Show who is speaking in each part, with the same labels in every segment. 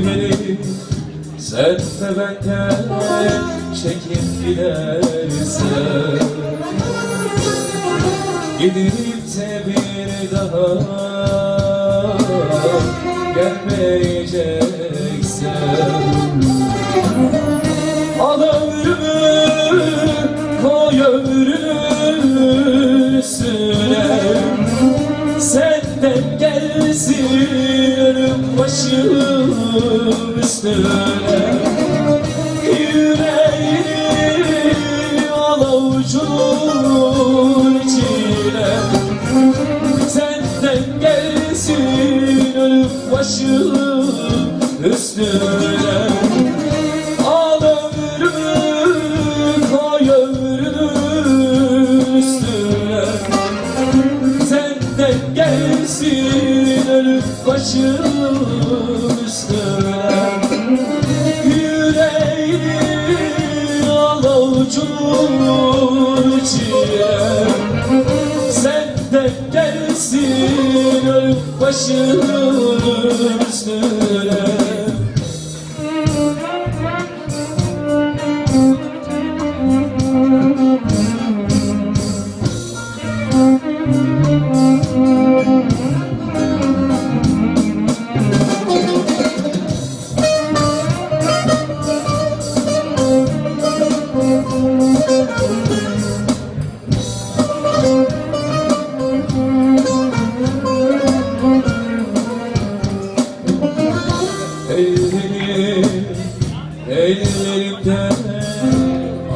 Speaker 1: gelip Sen de benden çekip gidersen Gidip de bir daha gelmeyeceksen üstüne Yüreğini al Senden gelsin ölüm başım üstüne Al ömrümü üstüne Senden gelsin ölüm başım üstüne ölüm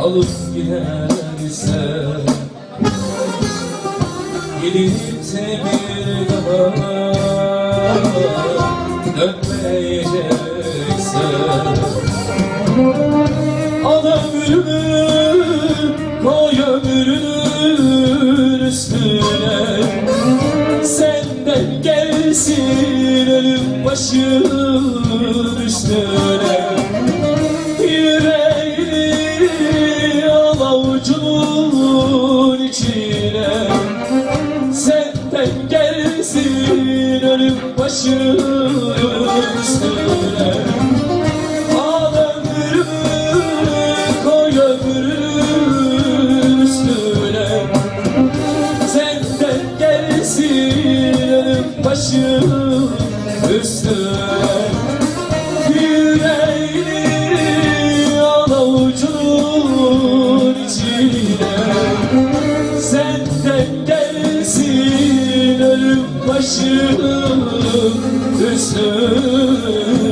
Speaker 1: alıp gidersen Gidip de bir daha dönmeyeceksen Al ömrümü koy ömrünün üstüne. Senden gelsin ölüm başım üstüne başım üstüne Al ömrümü koy üstüne Senden gelsin ölüm ölüm başım üstüne